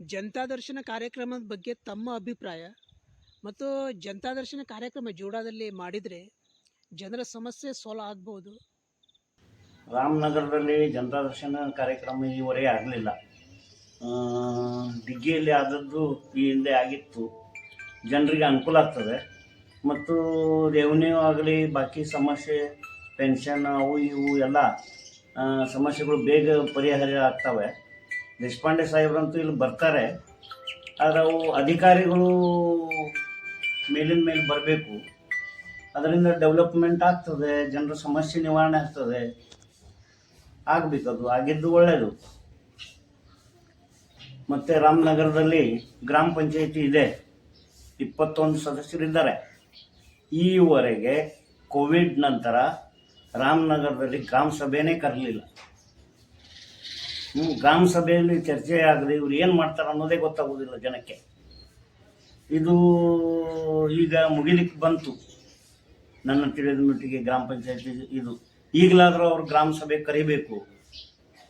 ಜನತಾ ದರ್ಶನ ಕಾರ್ಯಕ್ರಮದ ಬಗ್ಗೆ ತಮ್ಮ ಅಭಿಪ್ರಾಯ ಮತ್ತು ಜನತಾ ದರ್ಶನ ಕಾರ್ಯಕ್ರಮ ಜೋಡಾದಲ್ಲಿ ಮಾಡಿದರೆ ಜನರ ಸಮಸ್ಯೆ ಸಾಲ್ವ್ ಆಗ್ಬೋದು. ರಾಮನಗರದಲ್ಲಿ ಜನತಾ ದರ್ಶನ ಕಾರ್ಯಕ್ರಮ ಈವರೆಗೆ ಆಗಲಿಲ್ಲ. ಡಿಗ್ಗಿಯಲ್ಲಿ ಆದದ್ದು ಈ ಹಿಂದೆ ಆಗಿತ್ತು. ಜನರಿಗೆ ಅನುಕೂಲ ಆಗ್ತದೆ. ಮತ್ತು ರೆವಿನ್ಯೂ ಆಗಲಿ, ಬಾಕಿ ಸಮಸ್ಯೆ ಪೆನ್ಷನ್ ಅವು ಇವು ಎಲ್ಲ ಸಮಸ್ಯೆಗಳು ಬೇಗ ಪರಿಹಾರ ಆಗ್ತವೆ. ದೇಶಪಾಂಡೆ ಸಾಹೇಬ್ರಂತೂ ಇಲ್ಲಿ ಬರ್ತಾರೆ. ಆದರೆ ಅವು ಅಧಿಕಾರಿಗಳು ಮೇಲಿನ ಮೇಲೆ ಬರಬೇಕು. ಅದರಿಂದ ಡೆವಲಪ್ಮೆಂಟ್ ಆಗ್ತದೆ, ಜನರ ಸಮಸ್ಯೆ ನಿವಾರಣೆ ಆಗ್ತದೆ. ಆಗಬೇಕದು ಆಗಿದ್ದು ಒಳ್ಳೆಯದು ಮತ್ತು ರಾಮನಗರದಲ್ಲಿ ಗ್ರಾಮ ಪಂಚಾಯಿತಿ ಇದೆ. ಇಪ್ಪತ್ತೊಂದು ಸದಸ್ಯರಿದ್ದಾರೆ ಈವರೆಗೆ ಕೋವಿಡ್ ನಂತರ ರಾಮನಗರದಲ್ಲಿ ಗ್ರಾಮ ಸಭೆನೇ ಕರಲಿಲ್ಲ. ಗ್ರಾಮ ಸಭೆಯಲ್ಲಿ ಚರ್ಚೆ ಆಗದೆ ಇವ್ರು ಏನು ಮಾಡ್ತಾರೆ ಅನ್ನೋದೇ ಗೊತ್ತಾಗೋದಿಲ್ಲ ಜನಕ್ಕೆ. ಇದು ಈಗ ಮುಗಿಲಿಕ್ಕೆ ಬಂತು. ನನ್ನ ತಿಳಿದ ಮಟ್ಟಿಗೆ ಗ್ರಾಮ ಪಂಚಾಯತಿ ಇದು. ಈಗಲಾದರೂ ಅವರು ಗ್ರಾಮ ಸಭೆ ಕರಿಬೇಕು.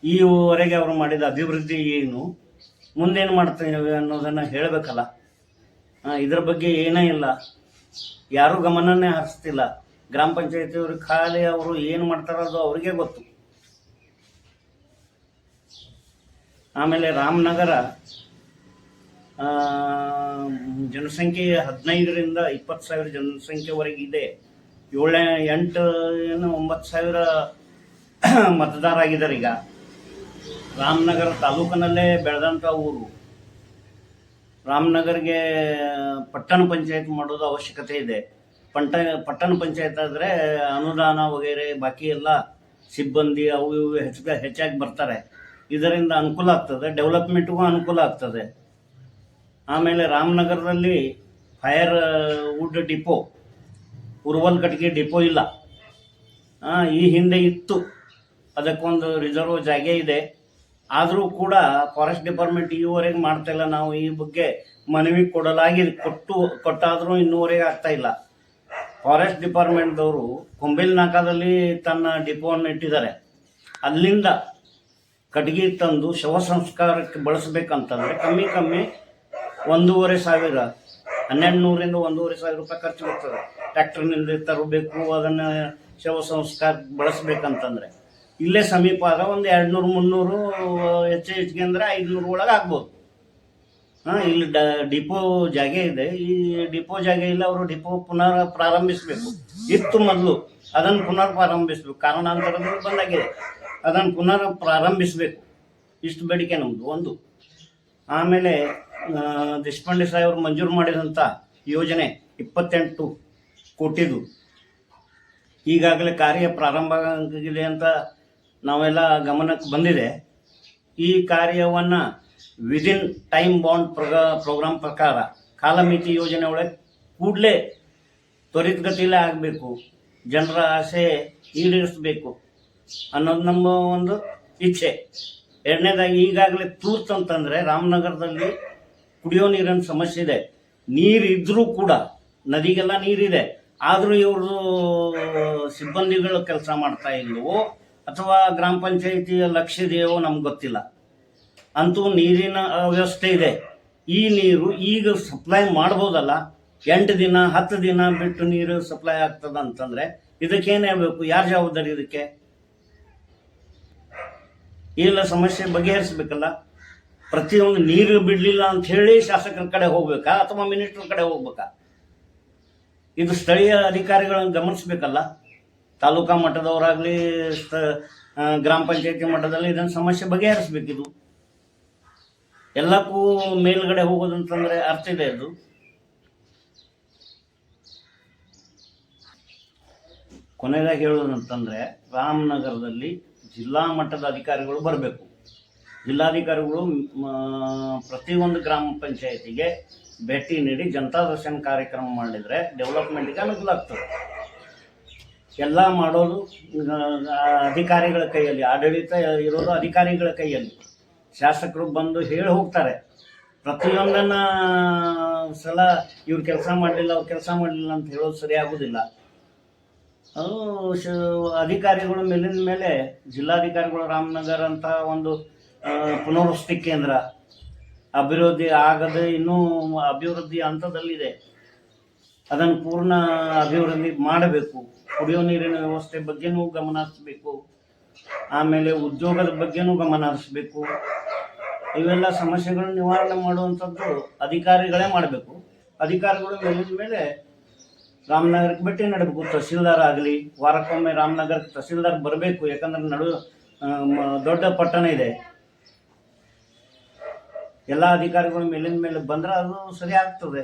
ಈವರೆಗೆ ಅವರು ಮಾಡಿದ ಅಭಿವೃದ್ಧಿ ಏನು? ಮುಂದೇನು ಮಾಡ್ತೇವೆ ಅನ್ನೋದನ್ನು ಹೇಳಬೇಕಲ್ಲ. ಇದರ ಬಗ್ಗೆ ಏನೇ ಇಲ್ಲ. ಯಾರೂ ಗಮನನೇ ಹರಿಸ್ತಿಲ್ಲ. ಗ್ರಾಮ ಪಂಚಾಯತಿಯವರು ಖಾಲಿ ಅವರು ಏನು ಮಾಡ್ತಾರೋ ಅದು ಅವರಿಗೆ ಗೊತ್ತು. ಆಮೇಲೆ ರಾಮನಗರ ಜನಸಂಖ್ಯೆ ಹದಿನೈದರಿಂದ ಇಪ್ಪತ್ತು ಸಾವಿರ ಜನಸಂಖ್ಯೆವರೆಗೆ ಇದೆ. ಏಳನೇ, ಎಂಟು, ಏನು, ಒಂಬತ್ತು ಸಾವಿರ ಮತದಾರ ಈಗ. ರಾಮನಗರ ತಾಲೂಕಿನಲ್ಲೇ ಬೆಳೆದಂಥ ಊರು. ರಾಮನಗರ್ಗೆ ಪಟ್ಟಣ ಪಂಚಾಯತ್ ಮಾಡೋದು ಅವಶ್ಯಕತೆ ಇದೆ. ಪಂಟ, ಪಟ್ಟಣ ಪಂಚಾಯತ್ ಆದರೆ ಅನುದಾನ ವಗೇರೆ, ಬಾಕಿ ಎಲ್ಲ ಸಿಬ್ಬಂದಿ ಅವು ಇವು ಹೆಚ್ಚು, ಹೆಚ್ಚಾಗಿ ಬರ್ತಾರೆ. ಇದರಿಂದ ಅನುಕೂಲ ಆಗ್ತದೆ ಡೆವಲಪ್ಮೆಂಟ್ಗೂ ಅನುಕೂಲ ಆಗ್ತದೆ. ಆಮೇಲೆ ರಾಮನಗರದಲ್ಲಿ ಫೈರ್ ವುಡ್ ಡಿಪೋ ಉರ್ವಲ್ ಕಟ್ಟಿಗೆ ಡಿಪೋ ಇಲ್ಲ. ಈ ಹಿಂದೆ ಇತ್ತು. ಅದಕ್ಕೊಂದು ರಿಸರ್ವ್ ಜಾಗ ಇದೆ. ಆದರೂ ಕೂಡ ಫಾರೆಸ್ಟ್ ಡಿಪಾರ್ಟ್ಮೆಂಟ್ ಈವರೆಗೆ ಮಾಡ್ತಾ ಇಲ್ಲ. ನಾವು ಈ ಬಗ್ಗೆ ಮನವಿ ಕೊಡಲಾಗಿ, ಕೊಟ್ಟು, ಕೊಟ್ಟಾದರೂ ಇನ್ನೂವರೆಗೆ ಆಗ್ತಾ ಇಲ್ಲ. ಫಾರೆಸ್ಟ್ ಡಿಪಾರ್ಟ್ಮೆಂಟ್ದವರು ಕೊಂಬೆಲ್ ನಾಕಾದಲ್ಲಿ ತನ್ನ ಡಿಪೋವನ್ನು ಇಟ್ಟಿದ್ದಾರೆ. ಅಲ್ಲಿಂದ ಕಟ್ಗೆ ತಂದು ಶವ ಸಂಸ್ಕಾರಕ್ಕೆ ಬಳಸಬೇಕಂತಂದ್ರೆ ಕಮ್ಮಿ ಕಮ್ಮಿ ಒಂದೂವರೆ ಸಾವಿರ ಹನ್ನೆರಡು ನೂರಿಂದ ಒಂದೂವರೆ ಸಾವಿರ ರೂಪಾಯಿ ಖರ್ಚು ಬರ್ತದೆ. ಟ್ರ್ಯಾಕ್ಟರ್ನಿಂದ ತರಬೇಕು, ಅದನ್ನು ಶವ ಸಂಸ್ಕಾರ ಬಳಸ್ಬೇಕಂತಂದ್ರೆ. ಇಲ್ಲೇ ಸಮೀಪ ಆದ್ರೆ ಒಂದು ಎರಡು ನೂರು ಮುನ್ನೂರು ಹೆಚ್ಚು ಹೆಚ್ಚಿಗೆ ಅಂದರೆ ಐದುನೂರು ಒಳಗೆ ಆಗ್ಬೋದು. ಹಾಂ, ಇಲ್ಲಿ ಡ, ಡಿಪೋ ಜಾಗ ಇದೆ. ಈ ಡಿಪೋ ಜಾಗ ಇಲ್ಲ, ಅವರು ಡಿಪೋ ಪುನರ್ ಪ್ರಾರಂಭಿಸಬೇಕು. ಇತ್ತು ಮೊದಲು, ಅದನ್ನು ಪುನರ್ ಪ್ರಾರಂಭಿಸಬೇಕು. ಕಾರಣಾಂತರದಲ್ಲಿ ಬಂದಾಗಿದೆ. ಅದನ್ನು ಪುನರ್ ಪ್ರಾರಂಭಿಸಬೇಕು. ಇಷ್ಟು ಬೇಡಿಕೆ ನಮ್ಮದು ಒಂದು. ಆಮೇಲೆ ದೇಶಪಾಂಡೆ ಅವರು ಮಂಜೂರು ಮಾಡಿದಂಥ ಯೋಜನೆ ಇಪ್ಪತ್ತೆಂಟು ಕೋಟಿದು. ಈಗಾಗಲೇ ಕಾರ್ಯ ಪ್ರಾರಂಭ ಆಗಿದೆ ಅಂತ ನಾವೆಲ್ಲ ಗಮನಕ್ಕೆ ಬಂದಿದೆ. ಈ ಕಾರ್ಯವನ್ನು ವಿದಿನ್ ಟೈಮ್ ಬಾಂಡ್ ಪ್ರೊಗ ಪ್ರೋಗ್ರಾಮ್ ಪ್ರಕಾರ ಕಾಲಮಿತಿ ಯೋಜನೆ ಒಳಗೆ ಕೂಡಲೇ ತ್ವರಿತಗತಿಯಲ್ಲೇ ಆಗಬೇಕು. ಜನರ ಆಸೆ ಈಡೇರಿಸಬೇಕು. ಅನ್ನೋದು ನಮ್ಮ ಒಂದು ಇಚ್ಛೆ. ಎರಡನೇದಾಗಿ ಈಗಾಗಲೇ ತೂರ್ತ್ ಅಂತಂದರೆ ರಾಮನಗರದಲ್ಲಿ ಕುಡಿಯೋ ನೀರಿನ ಸಮಸ್ಯೆ ಇದೆ. ನೀರು ಇದ್ರೂ ಕೂಡ, ನದಿಗೆಲ್ಲ ನೀರಿದೆ. ಆದರೂ ಇವರು ಸಿಬ್ಬಂದಿಗಳು ಕೆಲಸ ಮಾಡ್ತಾ ಇಲ್ವೋ, ಅಥವಾ ಗ್ರಾಮ ಪಂಚಾಯಿತಿಯ ಲಕ್ಷ್ಯ ಇದೆಯೋ ನಮ್ಗೆ ಗೊತ್ತಿಲ್ಲ. ಅಂತೂ ನೀರಿನ ವ್ಯವಸ್ಥೆ ಇದೆ. ಈ ನೀರು ಈಗ ಸಪ್ಲೈ ಮಾಡ್ಬೋದಲ್ಲ, ಎಂಟು ದಿನ, ಹತ್ತು ದಿನ ಬಿಟ್ಟು ನೀರು ಸಪ್ಲೈ ಆಗ್ತದ ಅಂತಂದ್ರೆ ಇದಕ್ಕೇನೇ ಬೇಕು ಯಾರ ಜವಾಬ್ದಾರಿ ಇದಕ್ಕೆ? ಇಲ್ಲ ಸಮಸ್ಯೆ ಬಗೆಹರಿಸಬೇಕಲ್ಲ? ಪ್ರತಿಯೊಂದು ನೀರು ಬಿಡಲಿಲ್ಲ ಅಂತ ಹೇಳಿ ಶಾಸಕರ ಕಡೆ ಹೋಗ್ಬೇಕಾ ಅಥವಾ ಮಿನಿಸ್ಟರ್ ಕಡೆ ಹೋಗ್ಬೇಕಾ? ಇದು ಸ್ಥಳೀಯ ಅಧಿಕಾರಿಗಳನ್ನು ಗಮನಿಸಬೇಕಲ್ಲ? ತಾಲೂಕಾ ಮಟ್ಟದವರಾಗಲಿ ಗ್ರಾಮ ಪಂಚಾಯತಿ ಮಟ್ಟದಲ್ಲಿ ಇದನ್ನು ಸಮಸ್ಯೆ ಬಗೆಹರಿಸಬೇಕಿದು ಎಲ್ಲಕ್ಕೂ ಮೇಲ್ಗಡೆ ಹೋಗೋದಂತಂದ್ರೆ ಅರ್ಥ ಇದೆ ಅದು. ಕೊನೆಯದಾಗಿ ಹೇಳೋದಂತಂದ್ರೆ ರಾಮನಗರದಲ್ಲಿ ಜಿಲ್ಲಾ ಮಟ್ಟದ ಅಧಿಕಾರಿಗಳು ಬರಬೇಕು. ಜಿಲ್ಲಾಧಿಕಾರಿಗಳು ಪ್ರತಿಯೊಂದು ಗ್ರಾಮ ಪಂಚಾಯತಿಗೆ ಭೇಟಿ ನೀಡಿ ಜನತಾ ದರ್ಶನ ಕಾರ್ಯಕ್ರಮ ಮಾಡಿದರೆ ಡೆವಲಪ್ಮೆಂಟ್ಗೆ ಅನುಕೂಲ ಆಗ್ತದೆ. ಎಲ್ಲ ಮಾಡೋದು ಅಧಿಕಾರಿಗಳ ಕೈಯಲ್ಲಿ, ಆಡಳಿತ ಇರೋದು ಅಧಿಕಾರಿಗಳ ಕೈಯಲ್ಲಿ. ಶಾಸಕರು ಬಂದು ಹೇಳಿ ಹೋಗ್ತಾರೆ. ಪ್ರತಿಯೊಂದನ್ನು ಸಲ ಇವ್ರು ಕೆಲಸ ಮಾಡಲಿಲ್ಲ, ಅವ್ರು ಕೆಲಸ ಮಾಡಲಿಲ್ಲ ಅಂತ ಹೇಳೋದು ಸರಿ ಆಗೋದಿಲ್ಲ. ಅದು ಶ, ಅಧಿಕಾರಿಗಳು ಮೇಲಿನ ಮೇಲೆ ಜಿಲ್ಲಾಧಿಕಾರಿಗಳು ರಾಮನಗರ ಅಂತ ಒಂದು ಪುನರ್ವಸತಿ ಕೇಂದ್ರ. ಅಭಿವೃದ್ಧಿ ಆಗದೆ ಇನ್ನೂ ಅಭಿವೃದ್ಧಿ ಹಂತದಲ್ಲಿದೆ. ಅದನ್ನು ಪೂರ್ಣ ಅಭಿವೃದ್ಧಿ ಮಾಡಬೇಕು. ಕುಡಿಯೋ ನೀರಿನ ವ್ಯವಸ್ಥೆ ಬಗ್ಗೆನೂ ಗಮನ ಹರಿಸಬೇಕು. ಆಮೇಲೆ ಉದ್ಯೋಗದ ಬಗ್ಗೆನೂ ಗಮನ ಹರಿಸಬೇಕು. ಇವೆಲ್ಲ ಸಮಸ್ಯೆಗಳನ್ನು ನಿವಾರಣೆ ಮಾಡುವಂಥದ್ದು ಅಧಿಕಾರಿಗಳೇ ಮಾಡಬೇಕು. ಅಧಿಕಾರಿಗಳು ಮೇಲೆ ರಾಮನಗರಕ್ಕೆ ಭೇಟಿ ನಡಬೇಕು. ತಹಸೀಲ್ದಾರ್ ಆಗಲಿ, ವಾರಕ್ಕೊಮ್ಮೆ ರಾಮನಗರಕ್ಕೆ ತಹಸೀಲ್ದಾರ್ ಬರಬೇಕು. ಯಾಕಂದ್ರೆ ನಡು ದೊಡ್ಡ ಪಟ್ಟಣ ಇದೆ. ಎಲ್ಲ ಅಧಿಕಾರಿಗಳು ಮೇಲಿನ ಮೇಲೆ ಬಂದ್ರೆ ಅದು ಸರಿ ಆಗ್ತದೆ.